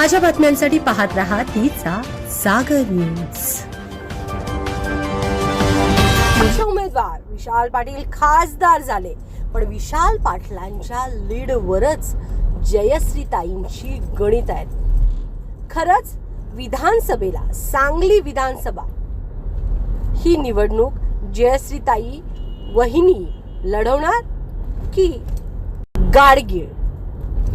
ताज्या बातम्यांसाठी पाहत रहा तिचा सागर न्यूज. उमेदवार विशाल पाटील खासदार झाले पण विशाल पाटलांच्या लीडवरच जयश्रीताईंची गणित आहेत. खरंच विधानसभेला सांगली विधानसभा. ही निवडणूक जयश्रीताई वहिनी लढवणार की गाडगीळ?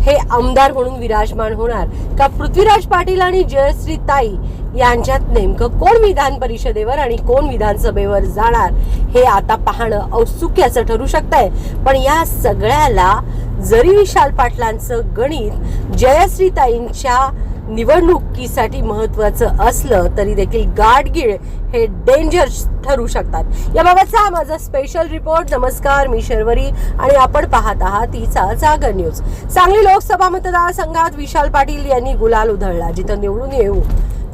हे आमदार म्हणून विराजमान होणार का पृथ्वीराज पाटील आणि जयश्री ताई यांच्यात नेमकं कोण विधान परिषदेवर आणि कोण विधानसभेवर जाणार हे आता पाहणं औत्सुक्याचं ठरू शकतंय. पण या सगळ्याला जरी विशाल पाटलांचं गणित जयश्रीताईंच्या निवडणुकीसाठी महत्वाचं असलं तरी देखील गाडगीळ हे डेंजर ठरू शकतात. याबाबतचा हा माझा स्पेशल रिपोर्ट नमस्कार मी शर्वरी आणि आपण पाहत आहात तिचा जागर न्यूज सांगली लोकसभा मतदारसंघात विशाल पाटील यांनी गुलाल उधळला. जिथं निवडून येऊ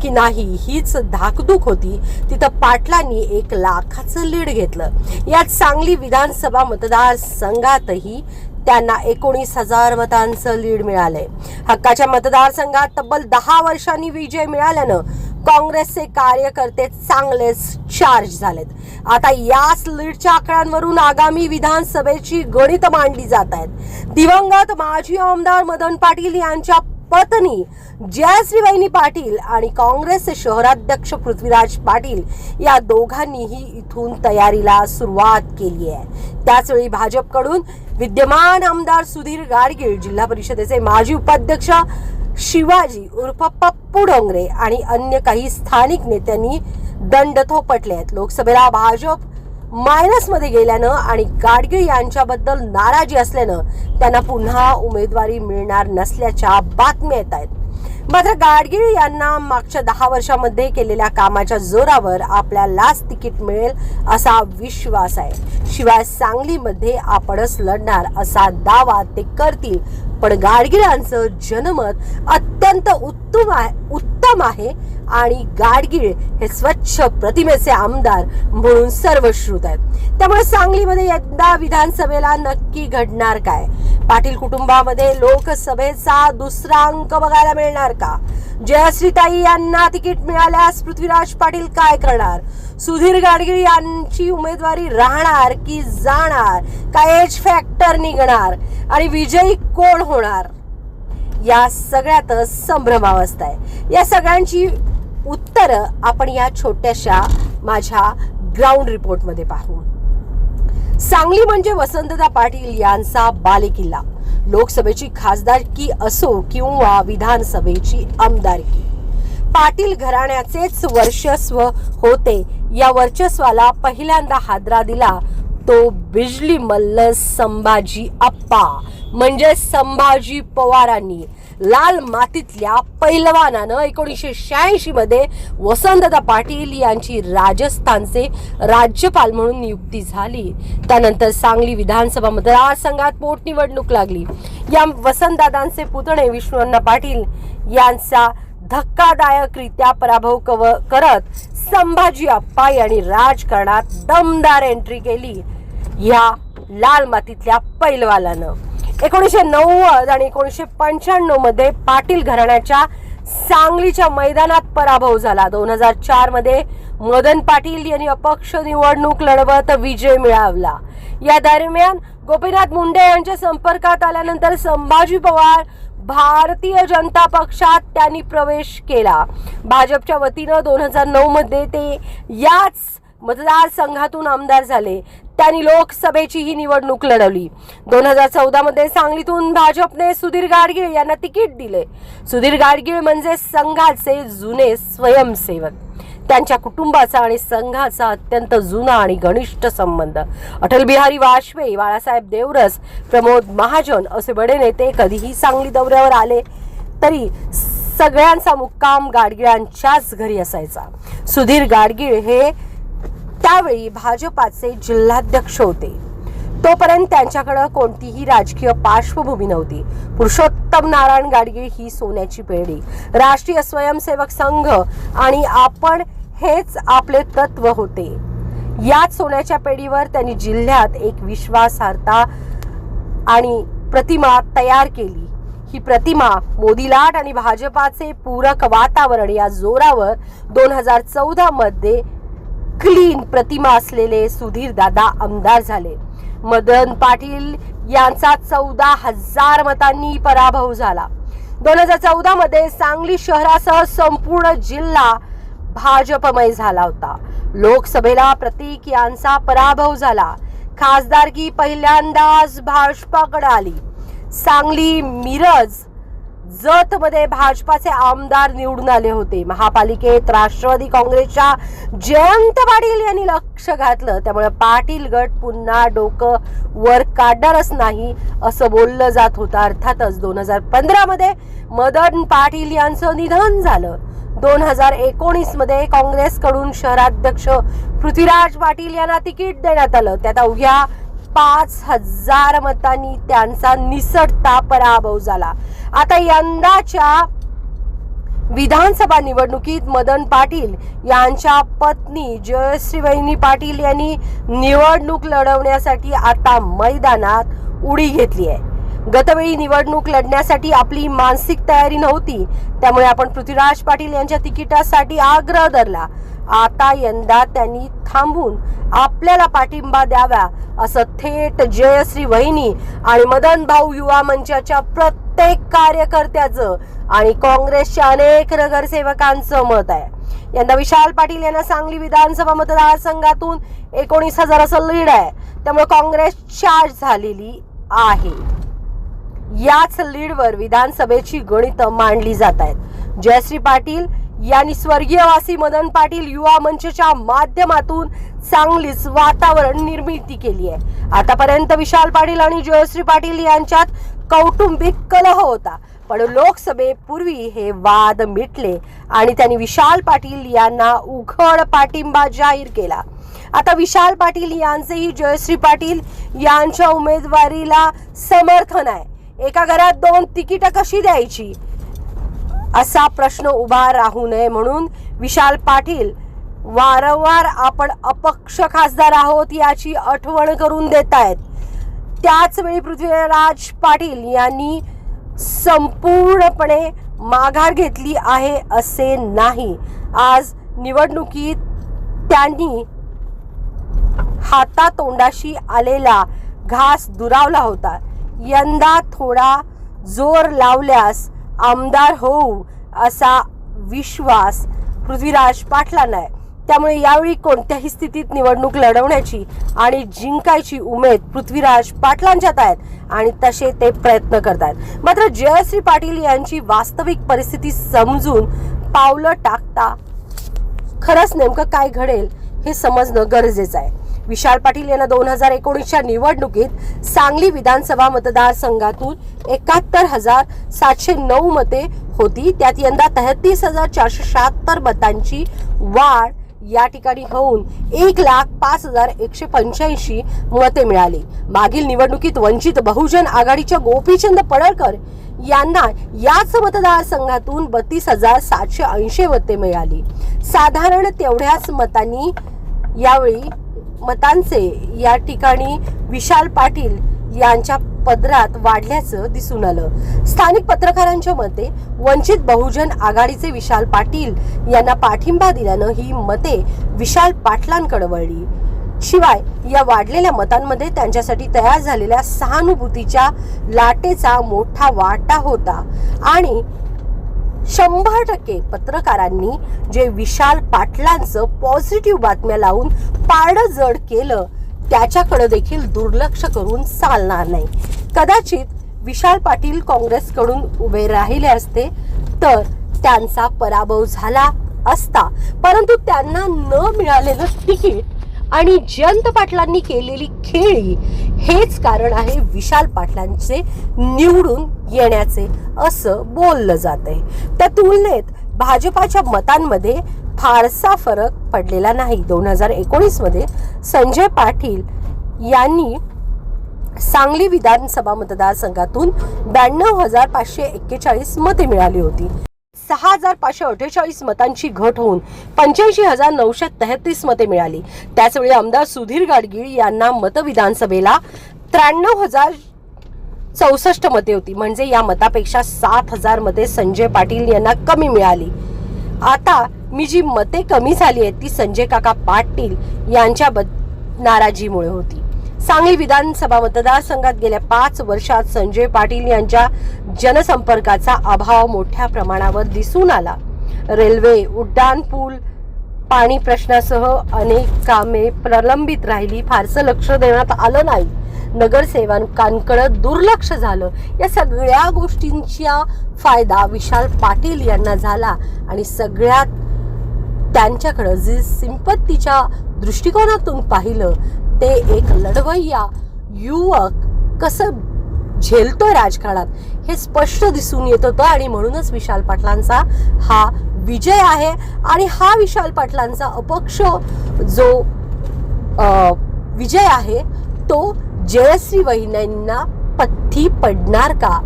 की नाही हीच धाकधूक होती. तिथं पाटलांनी एक लाखाचं लीड घेतलं. यात सांगली विधानसभा मतदारसंघातही त्यांना एकोणीस हजार मतांचं लीड मिळालंय. हक्काच्या मतदारसंघात तब्बल दहा वर्षांनी विजय मिळाल्यानं काँग्रेसचे कार्यकर्ते चांगलेच चार्ज झालेत. आता याच लीडच्या आकड्यांवरून आगामी विधानसभेची गणित मांडली जात आहेत. दिवंगत माजी आमदार मदन पाटील यांच्या पत्नी जयश्रीवाहिनी पाटील आणि काँग्रेसचे शहराध्यक्ष पृथ्वीराज पाटील या दोघांनीही इथून तयारीला सुरुवात केली आहे. त्याचवेळी भाजपकडून विद्यमान आमदार सुधीर गाडगीळ जिल्हा परिषदेचे माजी उपाध्यक्ष शिवाजी उर्फ पप्पू डोंगरे आणि अन्य काही स्थानिक नेत्यांनी दंड थोपटले आहेत. लोकसभेला भाजप मायनसमध्ये गेल्यानं आणि गाडगे यांच्याबद्दल नाराजी असल्यानं त्यांना पुन्हा उमेदवारी मिळणार नसल्याच्या बातम्या येत आहेत. मात्र गाडगीळ यांना मागच्या दहा वर्षामध्ये केलेल्या कामाच्या जोरावर आपल्यालाच तिकीट मिळेल असा विश्वास आहे. शिवाय सांगलीमध्ये आपणच लढणार असा दावा ते करतील. पण गाडगिळांचं जनमत अत्यंत उत्तम आहे उत्तम आहे आणि गाडगीळ हे स्वच्छ प्रतिमेचे आमदार म्हणून सर्वश्रुत आहेत. त्यामुळे सांगलीमध्ये यंदा विधानसभेला नक्की घडणार काय? पाटील कुटुंबामध्ये लोकसभेचा दुसरा अंक बघायला मिळणार का? जयश्रीताई यांना तिकीट मिळाल्यास पृथ्वीराज पाटील काय करणार? सुधीर गाडगीळ यांची उमेदवारी राहणार की जाणार? का एज फॅक्टर निघणार? आणि विजयी कोण होणार? या सगळ्यातच संभ्रमावस्था आहे. या सगळ्यांची उत्तरं आपण या छोट्याशा माझ्या ग्राउंड रिपोर्टमध्ये पाहू. सांगली म्हणजे वसंतदा पाटील यांचा बालेकिल्ला. लोकसभेची खासदारकी असो किंवा विधानसभेची आमदारकी. पाटील घराण्याचेच वर्चस्व होते. या वर्चस्वाला पहिल्यांदा हादरा दिला. तो बिजली मल्ल संभाजी आप्पा. म्हणजे संभाजी पवारांनी. लाल मातीतल्या पैलवानानं एकोणीसशे शहाऐंशी मध्ये वसंतदा पाटील यांची राजस्थानचे राज्यपाल म्हणून नियुक्ती झाली. त्यानंतर सांगली विधानसभा मतदारसंघात पोटनिवडणूक लागली. या वसंतदादांचे पुतणे विष्णुअण्णा पाटील यांचा धक्कादायकरित्या पराभव कव करत संभाजी अप्पा यांनी राजकारणात दमदार एंट्री केली. या लाल मातीतल्या पैलवालानं एकोणीसशे नव्वद आणि एकोणीसशे पंच्याण्णवमध्ये पाटील घराण्याच्या सांगलीच्या मैदानात पराभव झाला. दोन हजार चारमध्ये मदन पाटील यांनी अपक्ष निवडणूक लढवत विजय मिळवला. या दरम्यान गोपीनाथ मुंडे यांच्या संपर्कात आल्यानंतर संभाजी पवार भारतीय जनता पक्षात त्यांनी प्रवेश केला. भाजपच्या वतीनं दोन हजार नऊ मध्ये ते याच मतदारसंघातून आमदार झाले. त्यांनी लोकसभेची ही निवडणूक लढवली. दोन हजार चौदा मध्ये सांगलीतून भाजपने सुधीर गाडगीळ यांना तिकीट दिले. सुधीर गाडगीळ म्हणजे संघाचे जुने स्वयंसेवक. त्यांच्या कुटुंबाचा आणि संघाचा अत्यंत जुना आणि घनिष्ठ संबंध. अटल बिहारी वाजपेयी बाळासाहेब देवरस प्रमोद महाजन असे बडे नेते कधीही सांगली दौऱ्यावर आले तरी सगळ्यांचा मुक्काम गाडगिळांच्याच घरी असायचा. सुधीर गाडगीळ हे त्यावेळी भाजपाचे जिल्हाध्यक्ष होते. तोपर्यंत त्यांच्याकडे कोणतीही राजकीय पार्श्वभूमी नव्हती. पुरुषोत्तम नारायण गाडगीळ ही सोन्याची पेढी. राष्ट्रीय स्वयंसेवक संघ आणि आपण हेच आपले तत्व होते. याच सोन्याच्या पेढीवर त्यांनी जिल्ह्यात एक विश्वासार्हता आणि प्रतिमा तयार केली. ही प्रतिमा मोदी लाट आणि भाजपाचे पूरक वातावरण या जोरावर दोन हजार चौदा मध्ये क्लीन प्रतिमा असलेले सुधीर दादा आमदार झाले. मदन पाटील यांचा चौदा हजार मतांनी पराभव झाला. दोन हजार चौदा मध्ये सांगली शहरासह संपूर्ण जिल्हा भाजपमय झाला होता. लोकसभेला प्रतीक यांचा पराभव झाला. खासदारकी पहिल्यांदाच भाजपाकडे आली. सांगली मिरज जतमध्ये भाजपाचे आमदार निवडून आले होते. महापालिकेत राष्ट्रवादी काँग्रेसच्या जयंत पाटील यांनी लक्ष घातलं. त्यामुळे पाटील गट पुन्हा डोकं वर काढणारच नाही असं बोललं जात होतं. अर्थातच दोन हजार पंधरामध्ये मदन पाटील यांचं निधन झालं. दोन हजार एकोणीसमध्ये काँग्रेसकडून शहराध्यक्ष पृथ्वीराज पाटील यांना तिकीट देण्यात आलं. त्यात अवघ्या पाच हजार मतांनी त्यांचा निसटता पराभव झाला. आता यंदाच्या विधानसभा निवडणुकीत मदन पाटील यांच्या पत्नी जयश्री वहिनी पाटील यांनी निवडणूक लढवण्यासाठी आता मैदानात उडी घेतली आहे. गतवेळी निवडणूक लढण्यासाठी आपली मानसिक तयारी नव्हती. त्यामुळे आपण पृथ्वीराज पाटील यांच्या तिकिटासाठी आग्रह धरला. आता यंदा त्यांनी थांबून आपल्याला पाठिंबा द्यावा असं थेट जयश्री वहिनी आणि मदन भाऊ युवा मंचाच्या प्रत्येक कार्यकर्त्याचं आणि काँग्रेसच्या अनेक नगरसेवकांचं मत आहे. यंदा विशाल पाटील यांना सांगली विधानसभा मतदारसंघातून एकोणीस हजार असं लीड आहे. त्यामुळे काँग्रेस चार्ज झालेली आहे. याच लीडवर विधानसभेची गणितं मांडली जात आहेत. जयश्री पाटील यांनी स्वर्गीयवासी मदन पाटील युवा मंचच्या माध्यमातून चांगलीच वातावरण निर्मिती केली आहे. आतापर्यंत विशाल पाटील आणि जयश्री पाटील यांच्यात कौटुंबिक कलह होता पण लोकसभेपूर्वी हे वाद मिटले आणि त्यांनी विशाल पाटील यांना उघड पाठिंबा जाहीर केला. आता विशाल पाटील यांचेही जयश्री पाटील यांच्या उमेदवारीला समर्थन आहे. एका घरात दोन तिकीट कशी द्यायची? असा प्रश्न उभा राहू नये म्हणून विशाल पाटील वारंवार आपण अपक्ष खासदार आहोत याची आठवण करून देत आहेत त्याचवेळी पृथ्वीराज पाटील यांनी संपूर्णपणे माघार घेतली आहे असे नाही. आज निवडणुकीत त्यांनी हातातोंडाशी आलेला घास दुरावला होता. यंदा थोडा जोर लावल्यास आमदार होऊ असा विश्वास पृथ्वीराज पाटलांना आहे. त्यामुळे यावेळी कोणत्याही स्थितीत निवडणूक लढवण्याची आणि जिंकायची उमेद पृथ्वीराज पाटलांच्यात आहेत आणि तसे ते प्रयत्न करतात मात्र जयश्री पाटील यांची वास्तविक परिस्थिती समजून पावलं टाकता खरंच नेमकं काय घडेल हे समजणं गरजेचं आहे. विशाल पाटील यांना दोन हजार एकोणीसच्या निवडणुकीत सांगली विधानसभा मतदारसंघातून एकाहत्तर हजार सातशे नऊ मते होती. त्यात यंदा तेहतीस हजार चारशे शहात्तर मतांची वाढ या ठिकाणी होऊन एक लाख पाच हजार एकशे पंच्याऐंशी मते मिळाली. मागील निवडणुकीत वंचित बहुजन आघाडीच्या गोपीचंद पडळकर यांना याच मतदारसंघातून बत्तीस हजार सातशे ऐंशी मते मिळाली. साधारण तेवढ्याच मतांनी यावेळी मतांचे या ठिकाणी विशाल पाटील यांच्या पदरात वाढल्याचं दिसून आलं. स्थानिक पत्रकारांच्या मते वंचित बहुजन आघाडीचे विशाल पाटील यांना पाठिंबा दिल्यानं ही मते विशाल पाटलांकडे वळली. शिवाय या वाढलेल्या मतांमध्ये त्यांच्यासाठी तयार झालेल्या सहानुभूतीच्या लाटेचा मोठा वाटा होता आणि शंभर टक्के पत्रकारांनी जे विशाल पाटलांचं पॉझिटिव्ह बातम्या लावून पारडं जड केलं त्याच्याकडे देखील दुर्लक्ष करून चालणार नाही. कदाचित विशाल पाटील काँग्रेसकडून उभे राहिले असते तर त्यांचा पराभव झाला असता. परंतु त्यांना न मिळालेलं तिकीट आणि जयंत पाटलांनी केलेली खेळी हेच कारण आहे विशाल पाटलांचे निवडून येण्याचे असं बोललं जात आहे त्या तुलनेत भाजपाच्या मतांमध्ये फारसा फरक पडलेला नाही. दोन हजार एकोणीसमध्ये संजय पाटील यांनी सांगली विधानसभा मतदारसंघातून ब्याण्णव हजार पाचशे एक्केचाळीस मते मिळाली होती. सहा हजार पाचशे अठ्ठेचाळीस मतांची घट होऊन पंच्याऐंशी हजार नऊशे तेहतीस मते मिळाली. त्याचवेळी आमदार सुधीर गाडगीळ यांना मतविधानसभेला त्र्याण्णव हजार चौसष्ट मते होती. म्हणजे या मतापेक्षा सात हजार मते संजय पाटील यांना कमी मिळाली. आता मी जी मते कमी झाली आहेत ती संजय काका पाटील यांच्या नाराजीमुळे होती. सांगली विधानसभा मतदारसंघात गेल्या पाच वर्षात संजय पाटील यांच्या जनसंपर्काचा अभाव मोठ्या प्रमाणावर दिसून आला. रेल्वे उड्डाण पूल पाणी प्रश्नासह अनेक कामे प्रलंबित राहिली. फारसं लक्ष देण्यात आलं नाही. नगरसेवकांकडे दुर्लक्ष झालं. या सगळ्या गोष्टींचा फायदा विशाल पाटील यांना झाला आणि सगळ्यात त्यांच्याकडं जी सिंपत्तीच्या दृष्टिकोनातून पाहिलं ते एक लढवय्या युवक कसं झेलतोय राजकारणात हे स्पष्ट दिसून येत होतं आणि म्हणूनच विशाल पाटलांचा हा विजय आहे आणि हा विशाल पाटलांचा अपक्ष जो विजय आहे तो जयश्री वहिन्यांना पथ्थी पडणार का?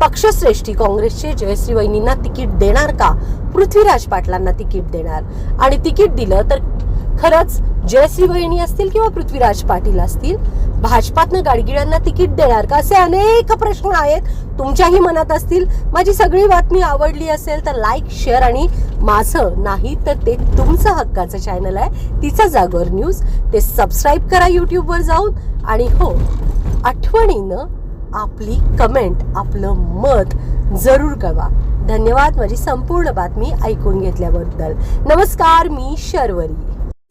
पक्षश्रेष्ठी काँग्रेसचे जयश्री वहिनींना तिकीट देणार का? पृथ्वीराज पाटलांना तिकीट देणार. आणि तिकीट दिलं तर खरंच जयश्री बहिणी असतील किंवा पृथ्वीराज पाटील असतील भाजपातनं गाडगिळ्यांना तिकीट देणार का? असे अनेक प्रश्न आहेत. तुमच्याही मनात असतील. माझी सगळी बातमी आवडली असेल तर लाईक शेअर आणि माझं नाही तर ते तुमचं हक्काचं चॅनल आहे. तिचा जागर न्यूज ते सबस्क्राईब करा यूट्यूबवर जाऊन. आणि हो आठवणीनं आपली कमेंट आपलं मत जरूर कळवा. धन्यवाद. माझी संपूर्ण बातमी ऐकून घेतल्याबद्दल. नमस्कार मी शर्वरी.